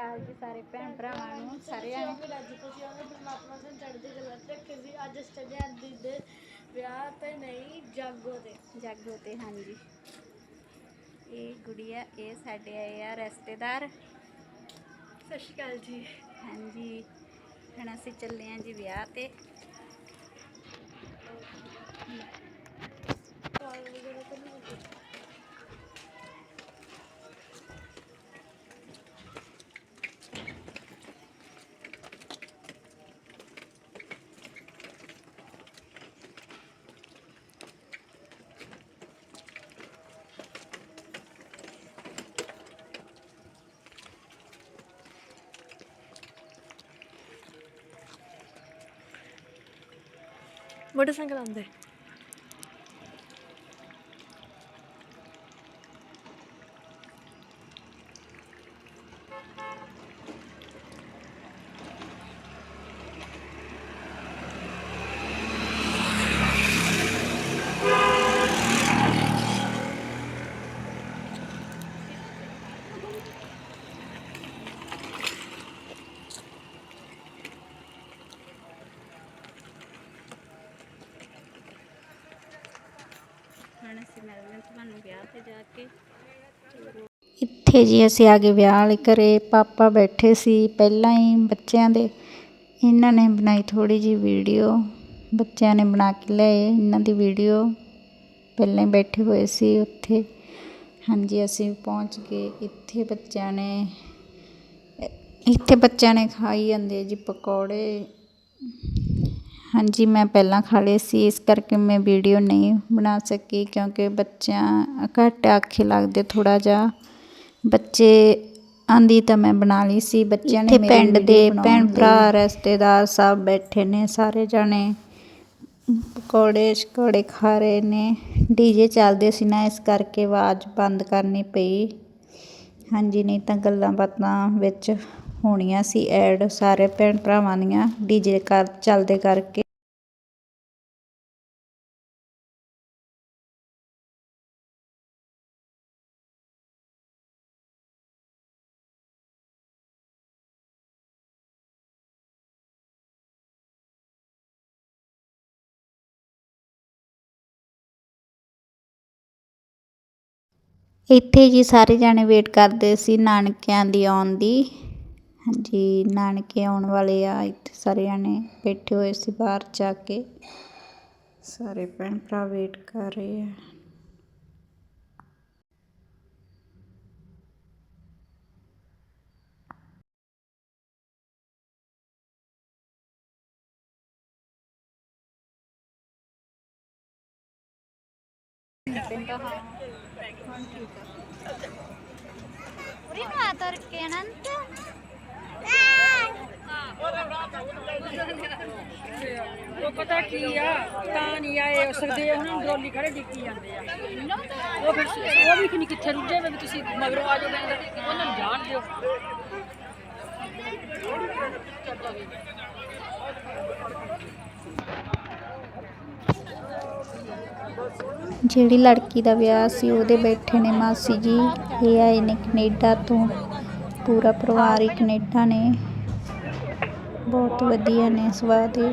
ਅਕਾਲ ਜੀ ਸਾਰੇ ਭੈਣ ਭਰਾਵਾਂ ਨੂੰ ਸਾਰਿਆਂ ਨੂੰ ਰਾਜੀ ਖੁਸ਼ੀ ਹੋਵੇ ਪਰਮਾਤਮਾ ਸਾਨੂੰ ਚੜ੍ਹਦੀ ਕਲਾ ਤੇ ਰੱਖੇ ਸੀ। ਅੱਜ ਸਟੇਡੀਆਂ ਦੀ ਦੇ ਵਿਆਹ ਤੇ ਨਹੀਂ ਜਾਗੋ ਤੇ। ਜਾਗੋ ਤੇ ਹਾਂਜੀ। ਇਹ ਗੁੜੀਆ ਇਹ ਸਾਡੇ ਆਏ ਆ ਰਿਸ਼ਤੇਦਾਰ। ਸਤਿ ਸ਼੍ਰੀ ਅਕਾਲ ਜੀ। ਹਾਂਜੀ। ਹੁਣ ਅਸੀਂ ਚੱਲੇ ਆਂ ਜੀ ਵਿਆਹ ਤੇ। ਕਾਲ ਵਗੈਰਾ ਤਾਂ ਨਹੀਂ ਹੋਈ। ਮੋਟਰਸਾਈਕਲ ਆਉਂਦੇ ਹੁਣ ਅਸੀਂ ਮਿਲਦੇ ਹਾਂ ਤੁਹਾਨੂੰ ਵਿਆਹ ਤੇ ਜਾ ਕੇ। ਇੱਥੇ ਜੀ ਅਸੀਂ ਆ ਗਏ ਵਿਆਹ ਵਾਲੇ ਘਰੇ। ਪਾਪਾ ਬੈਠੇ ਸੀ ਪਹਿਲਾਂ ਹੀ ਬੱਚਿਆਂ ਦੇ। ਇਹਨਾਂ ਨੇ ਬਣਾਈ ਥੋੜੀ ਜੀ ਵੀਡੀਓ। ਬੱਚਿਆਂ ਨੇ ਬਣਾ ਕੇ ਲਏ ਇਹਨਾਂ ਦੀ ਵੀਡੀਓ। ਪਹਿਲਾਂ ਹੀ ਬੈਠੇ ਹੋਏ ਸੀ ਉੱਥੇ। ਹਾਂਜੀ, ਅਸੀਂ ਪਹੁੰਚ ਗਏ। ਇੱਥੇ ਬੱਚਿਆਂ ਨੇ, ਇੱਥੇ ਬੱਚਿਆਂ ਨੇ ਖਾਈ ਜਾਂਦੇ ਜੀ ਪਕੌੜੇ। ਹਾਂਜੀ ਮੈਂ ਪਹਿਲਾਂ ਖਾ ਲਏ ਸੀ ਇਸ ਕਰਕੇ ਮੈਂ ਵੀਡੀਓ ਨਹੀਂ ਬਣਾ ਸਕੀ ਕਿਉਂਕਿ ਬੱਚਿਆਂ ਘੱਟ ਆਖੇ ਲੱਗਦੇ ਥੋੜਾ ਜਿਹਾ। ਬੱਚੇ ਆਂਦੀ ਤਾਂ ਮੈਂ ਬਣਾ ਲਈ ਸੀ ਬੱਚਿਆਂ ਨੇ ਮੇਰੇ ਪਿੰਡ ਦੇ ਭੈਣ ਭਰਾ ਰਿਸ਼ਤੇਦਾਰ ਸਭ ਬੈਠੇ ਨੇ ਸਾਰੇ ਜਾਣੇ। ਪਕੌੜੇ ਸ਼ਕੌੜੇ ਖਾ ਰਹੇ ਨੇ। ਡੀਜੇ ਚੱਲਦੇ ਸੀ ਨਾ ਇਸ ਕਰਕੇ ਆਵਾਜ਼ ਬੰਦ ਕਰਨੀ ਪਈ। ਹਾਂਜੀ ਨਹੀਂ ਤਾਂ ਗੱਲਾਂ ਬਾਤਾਂ ਵਿੱਚ ਹੋਣੀਆਂ ਸੀ ਐਡ ਸਾਰੇ ਭੈਣ ਭਰਾਵਾਂ ਦੀਆਂ ਡੀਜੇ ਕਰ ਚੱਲਦੇ ਕਰਕੇ। ਇੱਥੇ ਜੀ ਸਾਰੇ ਜਾਣੇ ਵੇਟ ਕਰਦੇ ਸੀ ਨਾਨਕਿਆਂ ਦੀ ਆਉਣ ਦੀ। ਹਾਂਜੀ, ਨਾਨਕੇ ਆਉਣ ਵਾਲੇ ਆ। ਇੱਥੇ ਸਾਰੇ ਜਾਣੇ ਬੈਠੇ ਹੋਏ ਸੀ ਬਾਹਰ ਜਾ ਕੇ। ਸਾਰੇ ਭੈਣ ਭਰਾ ਵੇਟ ਕਰ ਰਹੇ ਆ। ਉਰੀ ਨੂੰ ਆ ਤਰ ਕੇ ਅਨੰਤ। ਉਹ ਪਤਾ ਕੀ ਆ, ਤਾਂ ਨਹੀਂ ਆਏ ਸਕਦੇ ਉਹਨਾਂ ਨੂੰ ਡੋਲੀ ਖੜੇ ਡਿੱਕੀ ਜਾਂਦੇ ਆ। ਉਹ ਫਿਰ ਉਹ ਵੀ ਨਹੀਂ ਕਿੱਥੇ ਰੁੱਝੇ ਵੇ ਤੁਸੀਂ ਮਗਰੋਂ ਆ ਜਾਓ ਮੈਂ ਉਹਨਾਂ ਨੂੰ ਜਾਣ ਦਿਓ। ਜਿਹੜੀ ਲੜਕੀ ਦਾ ਵਿਆਹ ਸੀ, ਉਹਦੇ ਬੈਠੇ ਨੇ ਮਾਸੀ ਜੀ। ਇਹ ਆਏ ਨੇ ਕੈਨੇਡਾ ਤੋਂ। ਪੂਰਾ ਪਰਿਵਾਰ ਹੀ ਕੈਨੇਡਾ ਨੇ। ਬਹੁਤ ਵਧੀਆ ਨੇ ਸੁਭਾਅ ਦੇ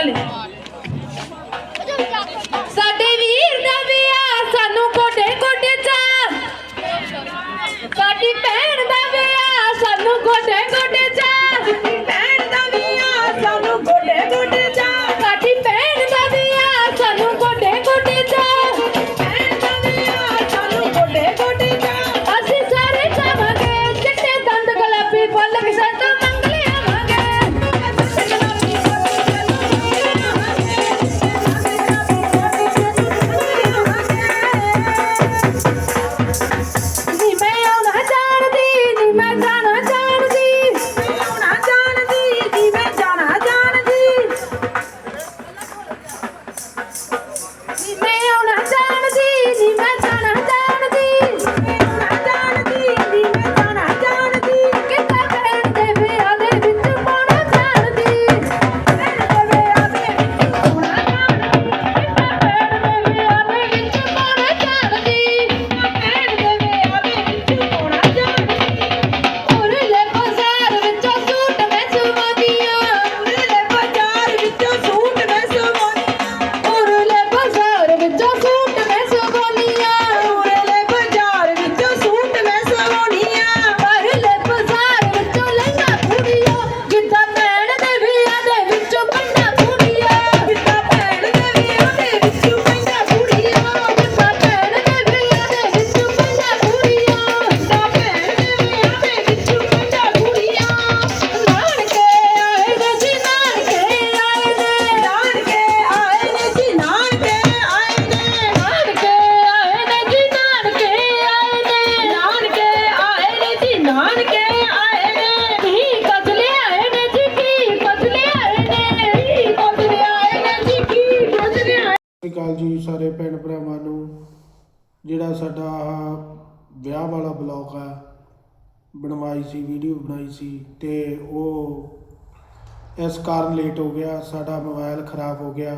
ਸਾਡੇ ਵਾਲਾ ਬਲੌਗ ਆ। ਬਣਵਾਈ ਸੀ ਵੀਡੀਓ ਬਣਾਈ ਸੀ ਤੇ ਉਹ ਇਸ ਕਾਰਨ ਲੇਟ ਹੋ ਗਿਆ ਸਾਡਾ ਮੋਬਾਈਲ ਖਰਾਬ ਹੋ ਗਿਆ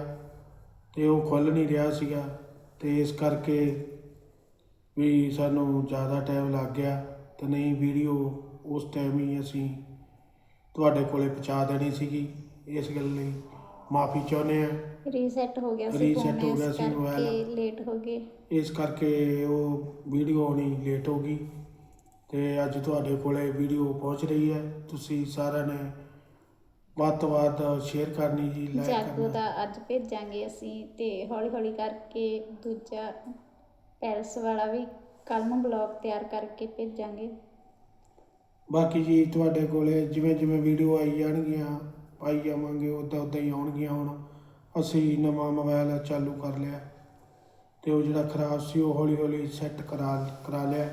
ਤੇ ਉਹ ਖੁੱਲ ਨਹੀਂ ਰਿਹਾ ਸੀਗਾ ਤੇ ਇਸ ਕਰਕੇ ਵੀ ਸਾਨੂੰ ਜ਼ਿਆਦਾ ਟਾਈਮ ਲੱਗ ਗਿਆ ਤੇ ਨਹੀਂ ਵੀਡੀਓ ਉਸ ਟਾਈਮ ਹੀ ਅਸੀਂ ਤੁਹਾਡੇ ਕੋਲੇ ਪਹੁੰਚਾ ਦੇਣੀ ਸੀਗੀ। ਇਸ ਗੱਲ ਲਈ ਮਾਫੀ ਚਾਹੁੰਦੇ ਆ ਰੀਸੈਟ ਹੋ ਗਿਆ ਸੀ ਫੋਨ ਹੋ ਗਿਆ ਸੀ ਲੇਟ ਹੋ ਗਏ। ਇਸ ਕਰਕੇ ਉਹ ਵੀਡੀਓ ਆਉਣੀ ਲੇਟ ਹੋ ਗਈ ਤੇ ਅੱਜ ਤੁਹਾਡੇ ਕੋਲੇ ਵੀਡੀਓ ਪਹੁੰਚ ਰਹੀ ਹੈ। ਤੁਸੀਂ ਸਾਰਿਆਂ ਨੇ ਵੱਧ ਤੋਂ ਵੱਧ ਸ਼ੇਅਰ ਕਰਨੀ ਜੀ ਲਾਈਕ ਜਾਗੋ ਕਰਨਾ। ਦਾ ਅੱਜ ਭੇਜਾਂਗੇ ਅਸੀਂ ਤੇ ਹੌਲੀ ਹੌਲੀ ਕਰਕੇ ਦੂਜਾ ਪੈਲਸ ਵਾਲਾ ਵੀ ਕੱਲ ਨੂੰ ਬਲੌਗ ਤਿਆਰ ਕਰਕੇ ਭੇਜਾਂਗੇ। ਬਾਕੀ ਜੀ ਤੁਹਾਡੇ ਕੋਲੇ ਜਿਵੇਂ ਜਿਵੇਂ ਵੀਡੀਓ ਆਈ ਜਾਣਗੀਆਂ ਪਾਈ ਜਾਵਾਂਗੇ ਉਦਾਂ ਉਦਾਂ ਹੀ ਆਉਣਗੀਆਂ ਹੁਣ। ਅਸੀਂ ਨਵਾਂ ਮੋਬਾਈਲ ਚਾਲੂ ਕਰ ਲਿਆ। ਤੇ ਉਹ ਜਿਹੜਾ ਖਰਾਬ ਸੀ, ਉਹ ਹੌਲੀ ਹੌਲੀ ਸੈੱਟ ਕਰਾ ਕਰਾ ਲਿਆ।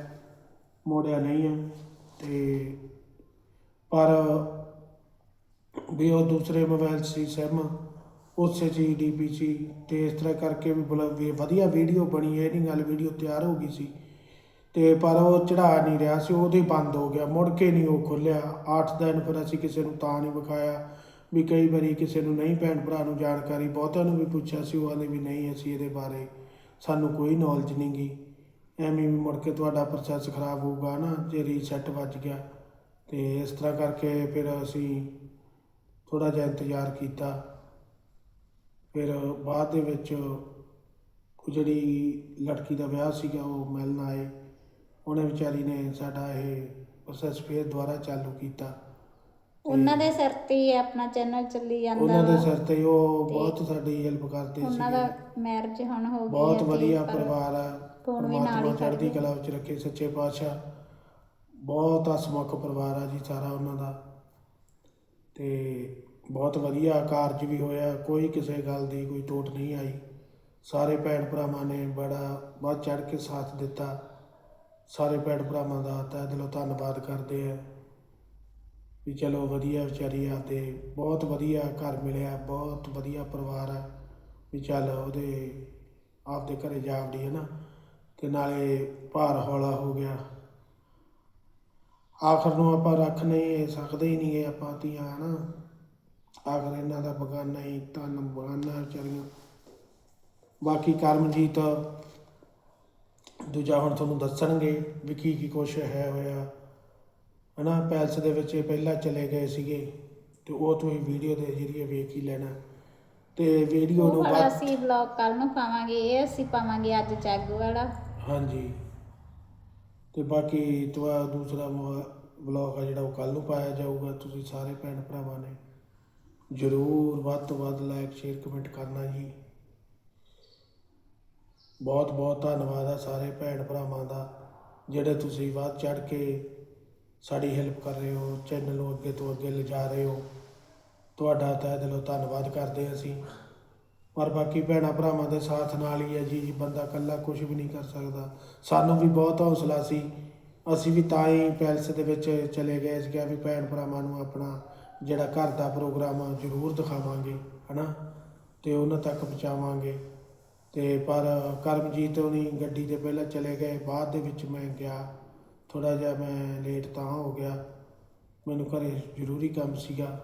ਮੋੜਿਆ ਨਹੀਂ ਆ ਤੇ ਪਰ ਵੀ ਉਹ ਦੂਸਰੇ ਮੋਬਾਈਲ ਸੀ ਸਿਮ ਉਸੇ ਜੀ ਡੀਪੀ ਸੀ ਤੇ ਇਸ ਤਰ੍ਹਾਂ ਕਰਕੇ ਵੀ ਬੜਾ ਵਧੀਆ ਵੀਡੀਓ ਬਣੀ, ਇਹ ਨਹੀਂ ਗੱਲ ਵੀਡੀਓ ਤਿਆਰ ਹੋ ਗਈ ਸੀ। ਤੇ ਪਰ ਉਹ ਚੜਾ ਨਹੀਂ ਰਿਹਾ ਸੀ ਉਹਦੇ ਬੰਦ ਹੋ ਗਿਆ, ਮੁੜ ਕੇ ਨਹੀਂ ਉਹ ਖੁੱਲਿਆ 8 ਦਿਨ ਫਿਰ ਅਸੀਂ ਕਿਸੇ ਨੂੰ ਤਾਂ ਨਹੀਂ ਵਿਖਾਇਆ, ਵੀ ਕਈ ਵਾਰੀ ਕਿਸੇ ਨੂੰ ਨਹੀਂ, ਭੈਣ ਭਰਾ ਨੂੰ ਜਾਣਕਾਰੀ ਬਹੁਤਿਆਂ ਨੂੰ ਵੀ ਪੁੱਛਿਆ ਸੀ, ਉਹ ਆਂਦੇ ਵੀ ਨਹੀਂ ਅਸੀਂ ਇਹਦੇ ਬਾਰੇ ਸਾਨੂੰ ਕੋਈ ਨੌਲੇਜ ਨਹੀਂ ਗਈ ਐਵੇਂ ਵੀ ਮੁੜ ਕੇ ਤੁਹਾਡਾ ਪ੍ਰੋਸੈਸ ਖਰਾਬ ਹੋਊਗਾ ਨਾ, ਜੇ ਰੀਸੈਟ ਵੱਜ ਗਿਆ। ਤੇ ਇਸ ਤਰ੍ਹਾਂ ਕਰਕੇ ਫਿਰ ਅਸੀਂ ਥੋੜਾ ਜਿਹਾ ਇੰਤਜ਼ਾਰ ਕੀਤਾ। ਫਿਰ ਬਾਅਦ ਦੇ ਵਿੱਚ ਜਿਹੜੀ ਲੜਕੀ ਦਾ ਵਿਆਹ ਸੀਗਾ, ਉਹ ਮਿਲਣ ਆਏ। ਉਹਨੇ ਵਿਚਾਰੀ ਨੇ ਸਾਡਾ ਇਹ ਪ੍ਰੋਸੈਸ ਫੇਰ ਦੁਬਾਰਾ ਚਾਲੂ ਕੀਤਾ। ਉਹਨਾਂ ਦੇ ਸਿਰ ਤੇ ਹੀ ਆਪਣਾ ਚੈਨਲ ਚੱਲੀ ਜਾਂਦਾ ਉਹਨਾਂ ਦੇ ਵਾ। ਸਿਰ ਤੇ ਉਹ ਬਹੁਤ ਸਾਡੀ ਹੈਲਪ ਕਰਦੇ ਉਹਨਾਂ ਦਾ ਸੀ ਮੈਰਿਜ ਹੁਣ ਹੋ ਗਈ ਬਹੁਤ ਹੈ ਤੇ ਵਧੀਆ ਪਰ ਪਰਿਵਾਰ ਆ। ਫੋਨ ਵੀ ਨਾਲ ਪਰਮਾਤਮਾ ਚੜ੍ਹਦੀ। ਕਲਾ ਵਿੱਚ ਰੱਖੇ ਸੱਚੇ ਪਾਤਸ਼ਾਹ। ਬਹੁਤ ਹਸਮੁਖ ਪਰਿਵਾਰ ਆ ਜੀ ਸਾਰਾ ਉਹਨਾਂ ਦਾ। ਤੇ ਬਹੁਤ ਵਧੀਆ ਕਾਰਜ ਵੀ ਹੋਇਆ। ਕੋਈ ਕਿਸੇ ਗੱਲ ਦੀ ਕੋਈ ਟੋਟ ਨਹੀਂ ਆਈ। ਸਾਰੇ ਭੈਣ ਭਰਾਵਾਂ ਨੇ ਬੜਾ ਵੱਧ ਚੜ੍ਹ ਕੇ ਸਾਥ ਦਿੱਤਾ। ਸਾਰੇ ਭੈਣ ਭਰਾਵਾਂ ਦਾ ਤਹਿ ਦਿਲੋਂ ਧੰਨਵਾਦ ਕਰਦੇ ਆ। ਵੀ ਚਲੋ ਵਧੀਆ ਵਿਚਾਰੀ ਆਪਦੇ ਬਹੁਤ ਵਧੀਆ ਘਰ ਮਿਲਿਆ, ਬਹੁਤ ਵਧੀਆ ਪਰਿਵਾਰ ਆ। ਵੀ ਚੱਲ ਉਹਦੇ ਆਪਦੇ ਘਰੇ ਜਾਵੜੀ ਹੈ ਨਾ, ਤੇ ਨਾਲੇ ਭਾਰ ਹੌਲਾ ਹੋ ਗਿਆ। ਆਖਰ ਨੂੰ ਆਪਾਂ ਰੱਖ ਨਹੀਂ ਸਕਦੇ ਹੀ ਨਹੀਂ ਗੇ ਆਪਾਂ ਧੀਆਂ ਨਾ। ਆਖਰ ਇਹਨਾਂ ਦਾ ਬਗਾਨਾ ਹੀ ਤਨ ਬਗਾਨਾ ਵਿਚਾਰੀਆਂ। ਬਾਕੀ ਕਰਮਜੀਤ, ਦੂਜਾ ਹੁਣ ਤੁਹਾਨੂੰ ਦੱਸਣਗੇ ਵੀ ਕੀ ਕੀ ਕੁਛ ਹੈ ਹੋਇਆ। ਹਨਾ ਪੈਲਸ ਦੇ ਵਿੱਚ ਇਹ ਪਹਿਲਾਂ ਚਲੇ ਗਏ ਸੀਗੇ ਤੇ ਉਹ ਤੁਸੀਂ ਵੀਡੀਓ ਦੇ ਜ਼ਰੀਏ ਵੇਖ ਹੀ ਲੈਣਾ। ਤੇ ਵੀਡੀਓ ਉਹ ਨੂੰ ਵਾਲਾ ਬਾਅਦ ਅਸੀਂ ਬਲੌਗ ਕੱਲ ਨੂੰ ਪਾਵਾਂਗੇ ਇਹ ਅਸੀਂ ਪਾਵਾਂਗੇ ਅੱਜ ਚੱਗ ਵਾਲਾ। ਹਾਂਜੀ। ਤੇ ਬਾਕੀ ਤੁਆ ਦੂਸਰਾ ਵਲੌਗ ਆ ਜਿਹੜਾ ਉਹ ਕੱਲ ਨੂੰ ਪਾਇਆ ਜਾਊਗਾ ਤੁਸੀਂ ਸਾਰੇ ਭੈਣ ਭਰਾਵਾਂ ਨੇ ਜਰੂਰ ਵੱਧ ਤੋਂ ਵੱਧ ਲਾਈਕ ਸ਼ੇਅਰ ਕਮੈਂਟ ਕਰਨਾ ਜੀ। ਬਹੁਤ ਬਹੁਤ ਧੰਨਵਾਦ ਆ ਸਾਰੇ ਭੈਣ ਭਰਾਵਾਂ ਦਾ ਜਿਹੜੇ ਤੁਸੀਂ ਵੱਧ ਚੜ ਕੇ ਸਾਡੀ ਹੈਲਪ ਕਰ ਰਹੇ ਹੋ ਚੈਨਲ ਨੂੰ ਅੱਗੇ ਤੋਂ ਅੱਗੇ ਲਿਜਾ ਰਹੇ ਹੋ। ਤੁਹਾਡਾ ਤਹਿ ਦਿਲੋਂ ਧੰਨਵਾਦ ਕਰਦੇ ਹਾਂ ਅਸੀਂ। ਪਰ ਬਾਕੀ ਭੈਣਾਂ ਭਰਾਵਾਂ ਦੇ ਸਾਥ ਨਾਲ ਹੀ ਹੈ ਜੀ ਬੰਦਾ ਇਕੱਲਾ ਕੁਝ ਵੀ ਨਹੀਂ ਕਰ ਸਕਦਾ। ਸਾਨੂੰ ਵੀ ਬਹੁਤ ਹੌਸਲਾ ਸੀ। ਅਸੀਂ ਵੀ ਤਾਂ ਹੀ ਪੈਲਸ ਦੇ ਵਿੱਚ ਚਲੇ ਗਏ ਸੀ ਕਿ ਵੀ ਭੈਣ ਭਰਾਵਾਂ ਨੂੰ ਆਪਣਾ ਜਿਹੜਾ ਘਰ ਦਾ ਪ੍ਰੋਗਰਾਮ ਆ, ਜ਼ਰੂਰ ਦਿਖਾਵਾਂਗੇ, ਹਨਾ? ਤੇ ਉਹਨਾਂ ਤੱਕ ਪਹੁੰਚਾਵਾਂਗੇ। ਤੇ ਪਰ ਕਰਮਜੀਤ ਹੋਣੀ ਗੱਡੀ ਤੇ ਪਹਿਲਾਂ ਚਲੇ ਗਏ, ਬਾਅਦ ਦੇ ਵਿੱਚ ਮੈਂ ਗਿਆ। ਥੋੜਾ ਜਿਹਾ ਮੈਂ ਲੇਟ ਤਾਂ ਹੋ ਗਿਆ। ਮੈਨੂੰ ਘਰੇ ਜ਼ਰੂਰੀ ਕੰਮ ਸੀਗਾ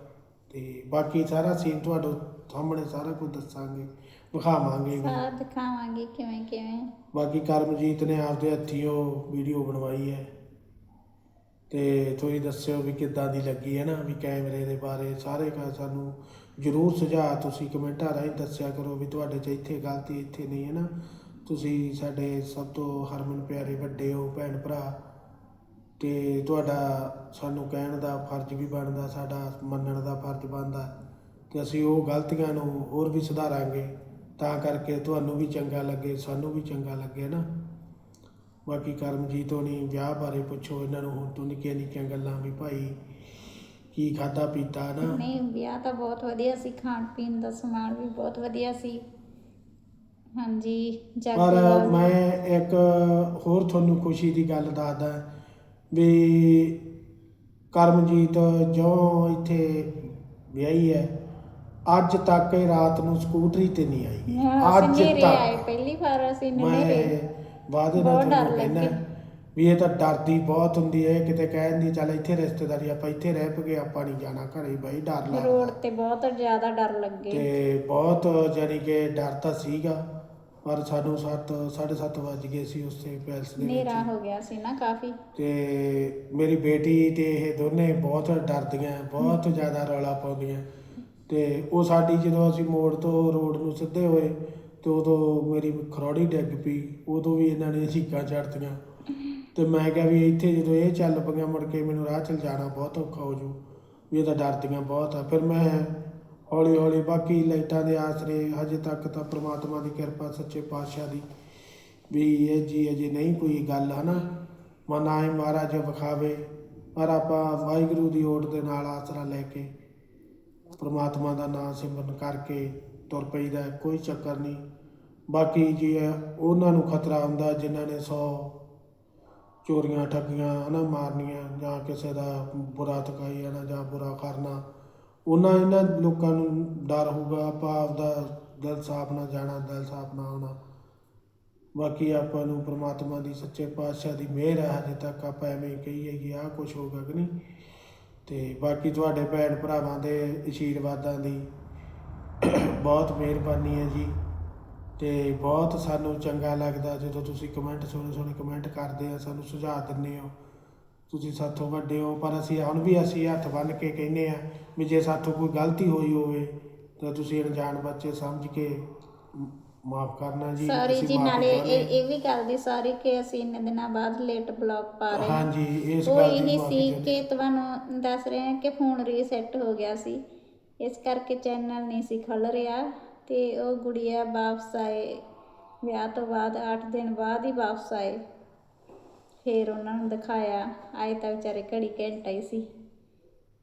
ਤੇ ਬਾਕੀ ਸਾਰਾ ਸੀਨ ਤੁਹਾਡੇ ਸਾਹਮਣੇ ਸਾਰਾ ਕੁਝ ਦੱਸਾਂਗੇ ਵਿਖਾਵਾਂਗੇ ਵੀ। ਸਾਰਾ ਦਿਖਾਵਾਂਗੇ ਕਿਵੇਂ ਕਿਵੇਂ। ਬਾਕੀ ਕਰਮਜੀਤ ਨੇ ਆਪਦੇ ਹੱਥੀਂ ਉਹ ਵੀਡੀਓ ਬਣਵਾਈ ਹੈ। ਤੇ ਤੁਸੀਂ ਦੱਸਿਓ ਵੀ ਕਿੱਦਾਂ ਦੀ ਲੱਗੀ ਹੈ ਨਾ ਵੀ ਕੈਮਰੇ ਦੇ ਬਾਰੇ ਸਾਰੇ ਕਾ ਸਾਨੂੰ ਜਰੂਰ ਸੁਝਾਅ ਤੁਸੀਂ ਕਮੈਂਟਾਂ ਰਾਹੀਂ ਦੱਸਿਆ ਕਰੋ ਵੀ ਤੁਹਾਡੇ 'ਚ ਇੱਥੇ ਗਲਤੀ ਇੱਥੇ ਨਹੀਂ ਹੈ ਨਾ। ਤੁਸੀਂ ਸਾਡੇ ਸਭ ਤੋਂ ਹਰਮਨ ਪਿਆਰੇ ਵੱਡੇ ਹੋ ਭੈਣ ਭਰਾ ਤੇ ਤੁਹਾਡਾ ਸਾਨੂੰ ਕਹਿਣ ਦਾ ਫਰਜ਼ ਵੀ ਬਣਦਾ ਸਾਡਾ ਮੰਨਣ ਦਾ ਫਰਜ਼ ਬਣਦਾ। ਤੇ ਅਸੀਂ ਉਹ ਗਲਤੀਆਂ ਨੂੰ ਹੋਰ ਵੀ ਸੁਧਾਰਾਂਗੇ ਤਾਂ ਕਰਕੇ ਤੁਹਾਨੂੰ ਵੀ ਚੰਗਾ ਲੱਗੇ ਸਾਨੂੰ ਵੀ ਚੰਗਾ ਲੱਗੇ ਨਾ ਬਾਕੀ ਕਰਮਜੀਤ ਹੋਣੀ ਵਿਆਹ ਬਾਰੇ ਪੁੱਛੋ ਇਹਨਾਂ ਨੂੰ ਹੁਣ ਤੋਂ ਨਿੱਕੀਆਂ ਨਿੱਕੀਆਂ ਗੱਲਾਂ ਵੀ ਭਾਈ ਕੀ ਖਾਦਾ ਪੀਤਾ ਨਾ ਨਹੀਂ ਵਿਆਹ ਤਾਂ ਬਹੁਤ ਵਧੀਆ ਸੀ ਖਾਣ ਪੀਣ ਦਾ ਸਮਾਨ ਵੀ ਬਹੁਤ ਵਧੀਆ ਸੀ। ਹਾਂਜੀ ਜੱਗ ਪਰ ਮੈਂ ਇੱਕ ਹੋਰ ਤੁਹਾਨੂੰ ਖੁਸ਼ੀ ਦੀ ਗੱਲ ਦੱਸਦਾ ਵੀ ਕਰਮਜੀਤ ਜੋ ਇੱਥੇ ਵਿਆਹੀ ਹੈ। ਅੱਜ ਤੱਕ ਇਹ ਰਾਤ ਨੂੰ ਸਕੂਟਰੀ ਤੇ ਨਹੀਂ ਆਈ। ਅੱਜ ਤੱਕ ਪਹਿਲੀ ਵਾਰ ਅਸੀਂ ਨੇਰੇ। ਵਾਅਦੇ ਨਾਲ ਤੁਹਾਨੂੰ ਲੱਗੇ। ਵੀ ਇਹ ਤਾਂ ਡਰਦੀ ਬਹੁਤ ਹੁੰਦੀ ਹੈ। ਕਿਤੇ ਕਹਿੰਦੀ ਚੱਲ ਇੱਥੇ ਰਿਸ਼ਤੇਦਾਰੀ ਆਪਾਂ ਇੱਥੇ ਰਹਿ ਪਗੇ ਆਪਾਂ ਨਹੀਂ ਜਾਣਾ ਘਰੇ ਬਈ ਡਰ ਰੋਡ ਲੱਗਦਾ ਤੇ ਬਹੁਤ ਜ਼ਿਆਦਾ ਡਰ ਲੱਗੇ। ਤੇ ਬਹੁਤ ਜਾਨੀ ਕਿ ਡਰ ਤਾਂ ਸੀਗਾ। ਪਰ ਸਾਨੂੰ 7 7:30 ਵੱਜ ਗਏ ਸੀ ਉਸੇ ਪੈਲਸ ਦੇ ਹਨੇਰਾ ਵਿੱਚ ਹੋ ਗਿਆ ਸੀ ਨਾ ਕਾਫੀ। ਤੇ ਮੇਰੀ ਬੇਟੀ ਤੇ ਇਹ ਦੋਨੇ ਬਹੁਤ ਡਰਦੀਆਂ ਬਹੁਤ ਜ਼ਿਆਦਾ ਰੌਲਾ ਪਾਉਂਦੀਆਂ। ਤੇ ਉਹ ਸਾਡੀ ਜਦੋਂ ਅਸੀਂ ਮੋੜ ਤੋਂ ਰੋਡ ਨੂੰ ਸਿੱਧੇ ਹੋਏ ਤੇ ਉਦੋਂ ਮੇਰੀ ਖਰੋੜੀ ਡਿੱਗ ਪਈ ਉਦੋਂ ਵੀ ਇਹਨਾਂ ਨੇ ਛੀਕਾਂ ਛੱਡਤੀਆਂ ਤੇ ਮੈਂ ਕਿਹਾ ਵੀ ਇੱਥੇ ਜਦੋਂ ਇਹ ਚੱਲ ਪਈਆਂ ਮੁੜ ਕੇ ਮੈਨੂੰ ਰਾਹ ਚਲ ਜਾਣਾ ਬਹੁਤ ਔਖਾ ਹੋ ਜੂ। ਵੀ ਇਹ ਤਾਂ ਡਰਦੀਆਂ ਬਹੁਤ ਆ। ਫਿਰ ਮੈਂ ਹੌਲੀ ਹੌਲੀ ਬਾਕੀ ਲਾਈਟਾਂ ਦੇ ਆਸਰੇ ਹਜੇ ਤੱਕ ਤਾਂ ਪ੍ਰਮਾਤਮਾ ਦੀ ਕਿਰਪਾ ਸੱਚੇ ਪਾਤਸ਼ਾਹ ਦੀ ਵੀ ਇਹ ਜੀ ਅਜੇ ਨਹੀਂ ਕੋਈ ਗੱਲ ਹਨਾ? ਮਨਾ ਹੀ ਮਹਾਰਾਜ ਵਿਖਾਵੇ ਪਰ ਆਪਾਂ ਵਾਹਿਗੁਰੂ ਦੀ ਓਟ ਦੇ ਨਾਲ ਆਸਰਾ ਲੈ ਕੇ ਪ੍ਰਮਾਤਮਾ ਦਾ ਨਾਮ ਸਿਮਰਨ ਕਰਕੇ ਤੁਰ ਪਈਦਾ ਹੈ, ਕੋਈ ਚੱਕਰ ਨਹੀਂ। ਬਾਕੀ ਜੀ ਉਹਨਾਂ ਨੂੰ ਖਤਰਾ ਹੁੰਦਾ ਜਿਨ੍ਹਾਂ ਨੇ ਸੌ ਚੋਰੀਆਂ ਠੱਗੀਆਂ ਨਾ ਮਾਰਨੀਆਂ ਜਾਂ ਕਿਸੇ ਦਾ ਬੁਰਾ ਤਕਾਈ ਜਾਣਾ ਜਾਂ ਬੁਰਾ ਕਰਨਾ। ਉਹਨਾਂ ਇਹਨਾਂ ਲੋਕਾਂ ਨੂੰ ਡਰ ਹੋਊਗਾ, ਆਪਾਂ ਆਪਦਾ ਦਿਲ ਸਾਫ਼ ਨਾ ਜਾਣਾ, ਦਿਲ ਸਾਫ਼ ਨਾ ਆਉਣਾ ਬਾਕੀ ਆਪਾਂ ਨੂੰ ਪ੍ਰਮਾਤਮਾ ਦੀ ਸੱਚੇ ਪਾਤਸ਼ਾਹ ਦੀ ਮਿਹਰ ਹੈ ਹਜੇ ਤੱਕ ਆਪਾਂ ਐਵੇਂ ਕਹੀਏ ਕਿ ਆਹ ਕੁਝ ਹੋਗਾ ਕਿ ਨਹੀਂ। ਤੇ ਬਾਕੀ ਤੁਹਾਡੇ ਭੈਣ ਭਰਾਵਾਂ ਦੇ ਅਸ਼ੀਰਵਾਦਾਂ ਦੀ ਬਹੁਤ ਮਿਹਰਬਾਨੀ ਹੈ ਜੀ। ਤੇ ਬਹੁਤ ਸਾਨੂੰ ਚੰਗਾ ਲੱਗਦਾ ਜਦੋਂ ਤੁਸੀਂ ਕਮੈਂਟ ਸੋਹਣੇ ਸੋਹਣੇ ਕਮੈਂਟ ਕਰਦੇ ਆ, ਸਾਨੂੰ ਸੁਝਾਅ ਦਿੰਦੇ ਹੋ। ਤੁਸੀਂ ਸਾਥੋਂ ਵੱਡੇ ਹੋ ਪਰ ਅਸੀਂ ਹੁਣ ਵੀ ਅਸੀਂ ਹੱਥ ਬੰਨ੍ਹ ਕੇ ਕਹਿੰਦੇ ਆ ਵੀ ਜੇ ਸਾਥੋਂ ਕੋਈ ਗਲਤੀ ਹੋਈ ਹੋਵੇ ਤਾਂ ਤੁਸੀਂ ਅਣਜਾਣ ਬੱਚੇ ਸਮਝ ਕੇ ਮਾਫ ਕਰਨਾ ਜੀ ਸੌਰੀ ਜੀ ਨਾਲੇ ਇਹ ਇਹ ਵੀ ਗੱਲ ਦੀ ਸੌਰੀ ਕਿ ਅਸੀਂ ਇੰਨੇ ਦਿਨਾਂ ਬਾਅਦ ਲੇਟ ਬਲੌਗ ਪਾ ਰਹੇ ਹਾਂ। ਹਾਂਜੀ ਇਸ ਗੱਲ ਦੀ ਮਾਫ਼ੀ ਸੀ ਕਿ ਤੁਹਾਨੂੰ ਦੱਸ ਰਹੇ ਹਾਂ ਕਿ ਫੋਨ ਰੀਸੈਟ ਹੋ ਗਿਆ ਸੀ। ਇਸ ਕਰਕੇ ਚੈਨਲ ਨਹੀਂ ਸੀ ਖੁੱਲ ਰਿਹਾ ਤੇ ਉਹ ਗੁੜੀਆ ਵਾਪਸ ਆਏ। ਵਿਆਹ ਤੋਂ ਬਾਅਦ 8 ਦਿਨ ਬਾਅਦ ਹੀ ਵਾਪਸ ਆਏ। ਫਿਰ ਉਹਨਾਂ ਨੂੰ ਦਿਖਾਇਆ ਆਏ ਤਾਂ ਵਿਚਾਰੇ ਘੜੀ ਘੰਟਾ ਹੀ ਸੀ।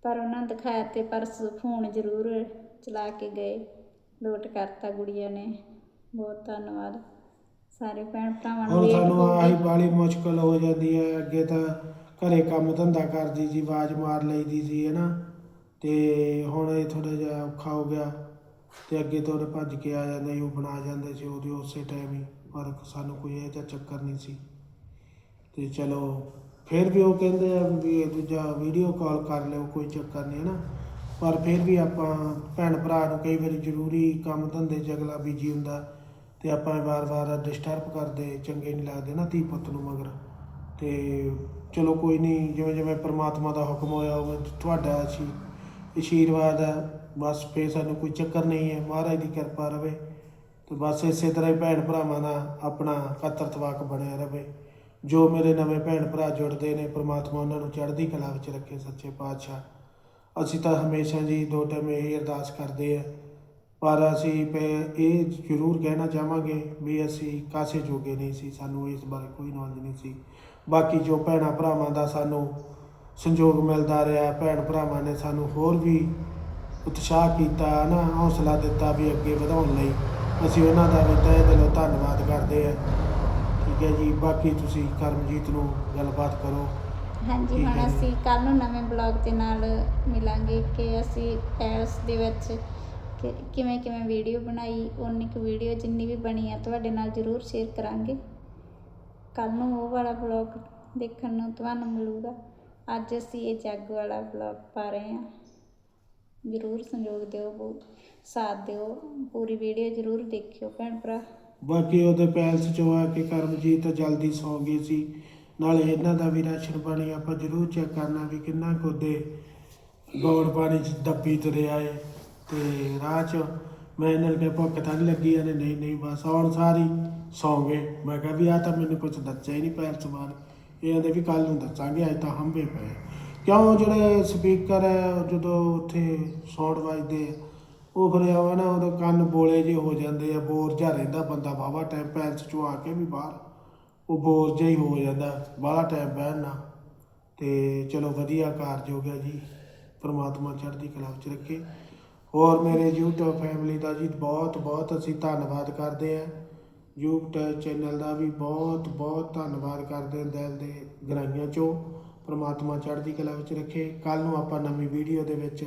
ਪਰ ਉਹਨਾਂ ਨੂੰ ਦਿਖਾਇਆ ਤੇ ਪਰਸ ਫੋਨ ਜ਼ਰੂਰ ਚਲਾ ਕੇ ਗਏ। ਲੋਟ ਕਰਤਾ ਗੁੜੀਆ ਨੇ। ਬਹੁਤ ਧੰਨਵਾਦ। ਸਾਰੇ ਭੈਣ ਭਰਾਵਾਂ ਨੂੰ ਹੁਣ ਲੇਟ ਸਾਨੂੰ ਆਹੀ ਬਾਲੀ ਮੁਸ਼ਕਲ ਹੋ ਜਾਂਦੀ ਹੈ। ਅੱਗੇ ਤਾਂ ਘਰੇ ਕੰਮ ਧੰਦਾ ਕਰਦੀ ਸੀ ਆਵਾਜ਼ ਮਾਰ ਲਈਦੀ ਸੀ ਹੈ ਨਾ ਤੇ ਹੁਣ ਇਹ ਥੋੜਾ ਜਿਹਾ ਔਖਾ ਹੋ ਗਿਆ। ਤੇ ਅੱਗੇ ਤੋਂ ਉਹਨੇ ਭੱਜ ਕੇ ਆ ਜਾਂਦਾ ਸੀ ਉਹ ਬਣਾ ਜਾਂਦੇ ਸੀ ਉਹਦੇ ਉਸੇ ਟਾਈਮ ਹੀ। ਪਰ ਸਾਨੂੰ ਕੋਈ ਇਹ ਜਿਹਾ ਚੱਕਰ ਨਹੀਂ ਸੀ। ਤੇ ਚਲੋ, ਫਿਰ ਵੀ ਉਹ ਕਹਿੰਦੇ ਆ ਵੀ ਇਹ ਦੂਜਾ ਵੀਡੀਓ ਕਾਲ ਕਰ ਲਿਓ, ਕੋਈ ਚੱਕਰ ਨਹੀਂ ਹੈ ਨਾ ਪਰ ਫਿਰ ਵੀ ਆਪਾਂ ਭੈਣ ਭਰਾ ਨੂੰ ਕਈ ਵਾਰੀ ਜ਼ਰੂਰੀ ਕੰਮ ਧੰਦੇ ਜਗਲਾ ਅਗਲਾ ਬੀਜੀ ਹੁੰਦਾ ਤੇ ਆਪਾਂ ਵਾਰ-ਵਾਰ ਡਿਸਟਰਬ ਕਰਦੇ, ਚੰਗੇ ਨਹੀਂ ਲੱਗਦੇ ਨਾ ਧੀ ਪੁੱਤ ਨੂੰ ਮਗਰ। ਤੇ ਚਲੋ ਕੋਈ ਨਹੀਂ ਜਿਵੇਂ ਜਿਵੇਂ ਪ੍ਰਮਾਤਮਾ ਦਾ ਹੁਕਮ ਹੋਇਆ, ਉਵੇਂ ਤੁਹਾਡਾ ਅਸ਼ੀ ਅਸ਼ੀਰਵਾਦ ਹੈ ਬਸ ਫੇ ਸਾਨੂੰ ਕੋਈ ਚੱਕਰ ਨਹੀਂ ਹੈ, ਮਹਾਰਾਜ ਦੀ ਕਿਰਪਾ ਰਵੇ। ਤੇ ਬਸ ਇਸੇ ਤਰ੍ਹਾਂ ਹੀ ਭੈਣ ਭਰਾਵਾਂ ਦਾ ਆਪਣਾ ਕਤਰਤਵਾਕ ਬਣਿਆ ਰਵੇ। ਜੋ ਮੇਰੇ ਨਵੇਂ ਭੈਣ ਭਰਾ ਜੁੜਦੇ ਨੇ, ਪ੍ਰਮਾਤਮਾ ਉਹਨਾਂ ਨੂੰ ਚੜ੍ਹਦੀ ਕਲਾ ਵਿੱਚ ਰੱਖੇ ਸੱਚੇ ਪਾਤਸ਼ਾਹ। ਅਸੀਂ ਤਾਂ ਹਮੇਸ਼ਾ ਜੀ ਦੋ ਟਾਈਮ ਇਹ ਅਰਦਾਸ ਕਰਦੇ ਆ ਪਰ ਅਸੀਂ ਪੇ- ਇਹ ਜ਼ਰੂਰ ਕਹਿਣਾ ਚਾਹਾਂਗੇ ਵੀ ਅਸੀਂ ਕਾਸੇ ਜੋਗੇ ਨਹੀਂ ਸੀ, ਸਾਨੂੰ ਇਸ ਬਾਰੇ ਕੋਈ ਨੌਲੇਜ ਨਹੀਂ ਸੀ। ਬਾਕੀ ਜੋ ਭੈਣਾਂ ਭਰਾਵਾਂ ਦਾ ਸਾਨੂੰ ਸੰਯੋਗ ਮਿਲਦਾ ਰਿਹਾ, ਭੈਣ ਭਰਾਵਾਂ ਨੇ ਸਾਨੂੰ ਹੋਰ ਵੀ ਉਤਸ਼ਾਹ ਕੀਤਾ ਨਾ ਹੌਸਲਾ ਦਿੱਤਾ ਵੀ ਅੱਗੇ ਵਧਾਉਣ ਲਈ, ਅਸੀਂ ਉਹਨਾਂ ਦਾ ਵੀ ਤਹਿ ਦਿਲੋਂ ਧੰਨਵਾਦ ਕਰਦੇ ਆ ਠੀਕ ਹੈ ਜੀ। ਬਾਕੀ ਤੁਸੀਂ ਕਰਮਜੀਤ ਨੂੰ ਗੱਲਬਾਤ ਕਰੋ। ਹਾਂਜੀ ਠੀਕ ਹੁਣ ਹੈ। ਅਸੀਂ ਕੱਲ ਨੂੰ ਨਵੇਂ ਬਲੌਗ ਦੇ ਨਾਲ ਮਿਲਾਂਗੇ ਕਿ ਅਸੀਂ ਪੈਲਸ ਦੇ ਵਿੱਚ ਕਿ- ਕਿਵੇਂ ਕਿਵੇਂ ਵੀਡੀਓ ਬਣਾਈ ਉਨੀ ਕੁ ਵੀਡੀਓ ਜਿੰਨੀ ਵੀ ਬਣੀ ਆ ਤੁਹਾਡੇ ਨਾਲ ਜ਼ਰੂਰ ਸ਼ੇਅਰ ਕਰਾਂਗੇ। ਕੱਲ ਨੂੰ ਉਹ ਵਾਲਾ ਬਲੌਗ ਦੇਖਣ ਨੂੰ ਤੁਹਾਨੂੰ ਮਿਲੂਗਾ। ਅੱਜ ਅਸੀਂ ਇਹ ਜੱਗ ਵਾਲਾ ਬਲੌਗ ਪਾ ਰਹੇ ਹਾਂ। ਜ਼ਰੂਰ ਸੰਯੋਗ ਦਿਓ ਬਹੁਤ ਸਾਥ ਦਿਓ। ਪੂਰੀ ਵੀਡੀਓ ਜ਼ਰੂਰ ਦੇਖਿਓ ਭੈਣ ਭਰਾ। ਬਾਕੀ ਉਹਦੇ ਪੈਲਸ ਚੋਂ ਆ ਕੇ ਕਰਮਜੀਤ ਜਲਦੀ ਸੌਂ ਗਈ ਸੀ। ਨਾਲੇ ਇਹਨਾਂ ਦਾ ਵੀ ਰਾਸ਼ਨ ਪਾਣੀ ਆਪਾਂ ਜ਼ਰੂਰ ਚੈੱਕ ਕਰਨਾ ਵੀ ਕਿੰਨਾ ਕੁ ਉਹਦੇ ਗੌੜ ਪਾਣੀ ਚ ਦੱਬੀ ਤੁਰਿਆ ਏ। ਤੇ ਰਾਹ ਚ ਮੈਂ ਇਹਨਾਂ ਨੂੰ ਕਿਹਾ, ਭੁੱਖ ਤਾਂ ਨਹੀਂ ਲੱਗੀ ਇਹਨੇ। ਨਹੀਂ ਨਹੀਂ, ਬਸ ਆਉਣ ਸਾਰੀ ਸੌਂ ਗਏ। ਮੈਂ ਕਿਹਾ, ਵੀ ਆ ਤਾਂ ਮੈਨੂੰ ਕੁਝ ਦੱਸਿਆ ਹੀ ਨਹੀਂ ਪੈਲਸ ਬਾਰੇ ਇਹ ਕਹਿੰਦੇ ਵੀ ਕੱਲ ਨੂੰ ਦੱਸਾਂਗੇ, ਅੱਜ ਤਾਂ ਹੰਬੇ ਪਏ ਕਿਉਂ ਜਿਹੜੇ ਸਪੀਕਰ ਹੈ ਉਹ ਜਦੋਂ ਉੱਥੇ ਸਾਊਂਡ ਵੱਜਦੇ ਆ ਉਹ ਫਿਰ ਆਵਾ ਨਾ, ਉਹਦੇ ਕੰਨ ਬੋਲੇ ਜੇ ਹੋ ਜਾਂਦੇ ਆ, ਬੋਰ ਜਿਹਾ ਰਹਿੰਦਾ ਬੰਦਾ, ਵਾਹਵਾ ਟਾਈਮ ਪੈਲਸ ਚੋਂ ਆ ਕੇ ਵੀ ਬਾਹਰ। ਉਹ ਬੋਰ ਜਿਹਾ ਹੀ ਹੋ ਜਾਂਦਾ ਬਾਹਲਾ ਟਾਈਮ ਬਹਿਣਾ ਤੇ ਚਲੋ ਵਧੀਆ ਕਾਰਜ ਹੋ ਗਿਆ ਜੀ, ਪ੍ਰਮਾਤਮਾ ਚੜ੍ਹਦੀ ਕਲਾ ਵਿੱਚ ਰੱਖੇ। ਹੋਰ ਮੇਰੇ YouTube ਫੈਮਿਲੀ ਦਾ ਜੀ ਬਹੁਤ ਬਹੁਤ ਅਸੀਂ ਧੰਨਵਾਦ ਕਰਦੇ ਹਾਂ। YouTube ਚੈਨਲ ਦਾ ਵੀ ਬਹੁਤ ਬਹੁਤ ਧੰਨਵਾਦ ਕਰਦੇ ਹਾਂ ਦਿਲ ਦੇ ਗਹਿਰਾਈਆਂ ਚੋਂ। ਪ੍ਰਮਾਤਮਾ ਚੜ੍ਹਦੀ ਕਲਾ ਵਿੱਚ ਰੱਖੇ। ਕੱਲ ਨੂੰ ਆਪਾਂ ਨਵੀਂ ਵੀਡੀਓ ਦੇ ਵਿੱਚ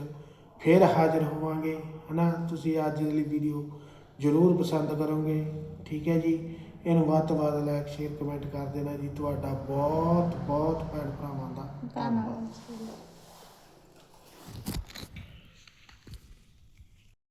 ਫਿਰ ਹਾਜ਼ਰ ਹੋਵਾਂਗੇ ਹਨਾ? ਤੁਸੀਂ ਅੱਜ ਦੀ ਵੀਡੀਓ ਜ਼ਰੂਰ ਪਸੰਦ ਕਰੋਗੇ ਠੀਕ ਹੈ ਜੀ? ਇਹਨੂੰ ਵੱਧ ਤੋਂ ਵੱਧ ਲਾਈਕ ਸ਼ੇਅਰ ਕਮੈਂਟ ਕਰ ਦੇਣਾ ਜੀ। ਤੁਹਾਡਾ ਬਹੁਤ ਬਹੁਤ ਭੈਣ ਭਰਾਵਾਂ ਦਾ ਧੰਨਵਾਦ।